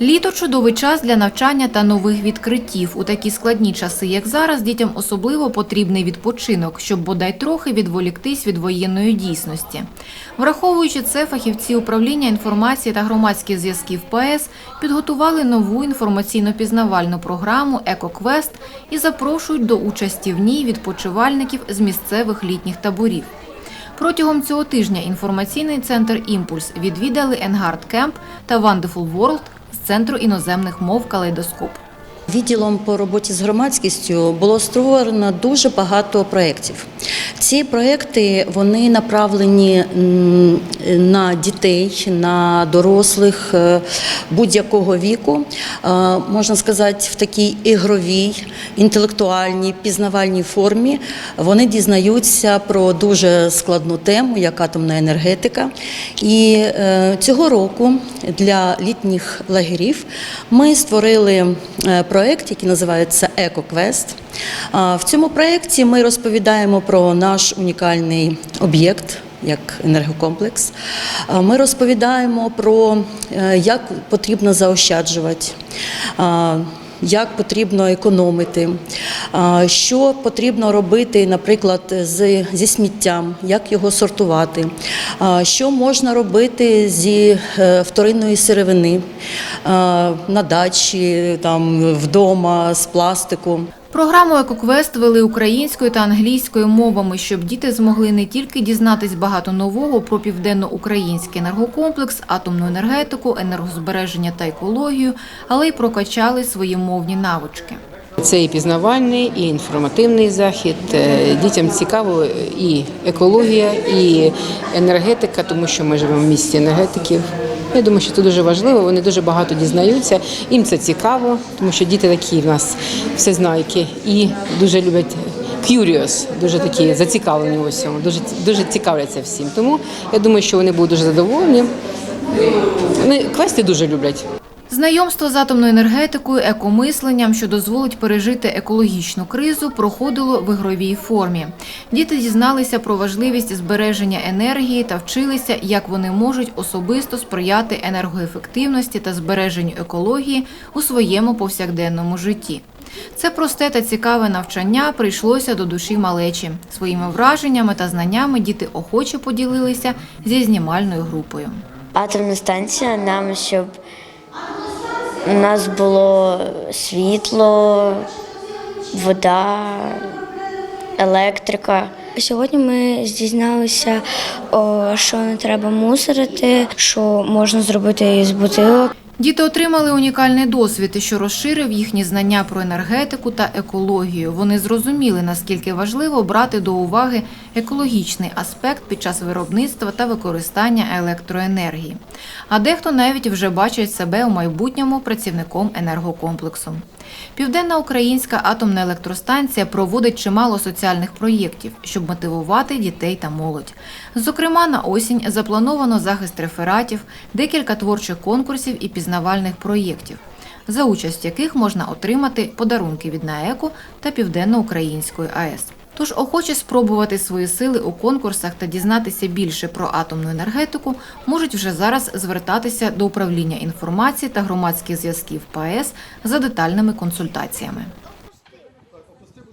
Літо чудовий час для навчання та нових відкриттів. У такі складні часи, як зараз, дітям особливо потрібний відпочинок, щоб бодай трохи відволіктись від воєнної дійсності. Враховуючи це, фахівці управління інформації та громадських зв'язків ПАЕС підготували нову інформаційно-пізнавальну програму «Екоквест» і запрошують до участі в ній відпочивальників з місцевих літніх таборів. Протягом цього тижня інформаційний центр «Імпульс» відвідали Енгард Кемп та World з Центру іноземних мов «Калейдоскоп». Відділом по роботі з громадськістю було створено дуже багато проєктів. Ці проєкти вони направлені на дітей, на дорослих е, будь-якого віку, Е, можна сказати, в такій ігровій, інтелектуальній, пізнавальній формі. Вони дізнаються про дуже складну тему, як атомна енергетика. І е, цього року для літніх лагерів ми створили проєкт, який називається «Екоквест». В цьому проєкті ми розповідаємо про наш унікальний об'єкт. Як енергокомплекс, ми розповідаємо про е, як потрібно заощаджувати, як потрібно економити, що потрібно робити, наприклад, зі сміттям, як його сортувати, що можна робити зі е, вторинної сировини на дачі, там, вдома, з пластику. Програму «Екоквест» вели українською та англійською мовами, щоб діти змогли не тільки дізнатись багато нового про південноукраїнський енергокомплекс, атомну енергетику, енергозбереження та екологію, але й прокачали свої мовні навички. Це і пізнавальний, і інформативний захід. Е, Дітям цікаво і екологія, і енергетика, тому що ми живемо в місті енергетиків. Я думаю, що це дуже важливо. Вони дуже багато дізнаються. Їм це цікаво, тому що діти такі в нас всезнайки і дуже люблять curious, дуже такі зацікавлені в усьому, дуже дуже цікавляться всім. Тому я думаю, що вони будуть дуже задоволені. Вони квести дуже люблять. Знайомство з атомною енергетикою, екомисленням, що дозволить пережити екологічну кризу, проходило в ігровій формі. Діти дізналися про важливість збереження енергії та вчилися, як вони можуть особисто сприяти енергоефективності та збереженню екології у своєму повсякденному житті. Це просте та цікаве навчання прийшлося до душі малечі. Своїми враженнями та знаннями діти охоче поділилися зі знімальною групою. атомна станція нам, щоб у нас було світло, вода, електрика. Сьогодні ми дізналися, що не треба мусорити, що можна зробити із бутилок. Діти отримали унікальний досвід, що розширив їхні знання про енергетику та екологію. Вони зрозуміли, наскільки важливо брати до уваги екологічний аспект під час виробництва та використання електроенергії. А дехто навіть вже бачить себе у майбутньому працівником енергокомплексу. Південна українська атомна електростанція проводить чимало соціальних проєктів, щоб мотивувати дітей та молодь. Зокрема, на осінь заплановано захист рефератів, декілька творчих конкурсів і пізнавальних проєктів, за участь яких можна отримати подарунки від НАЕКу та Південно-Української АЕС. Тож охочі спробувати свої сили у конкурсах та дізнатися більше про атомну енергетику можуть вже зараз звертатися до управління інформації та громадських зв'язків ПАЕС за детальними консультаціями.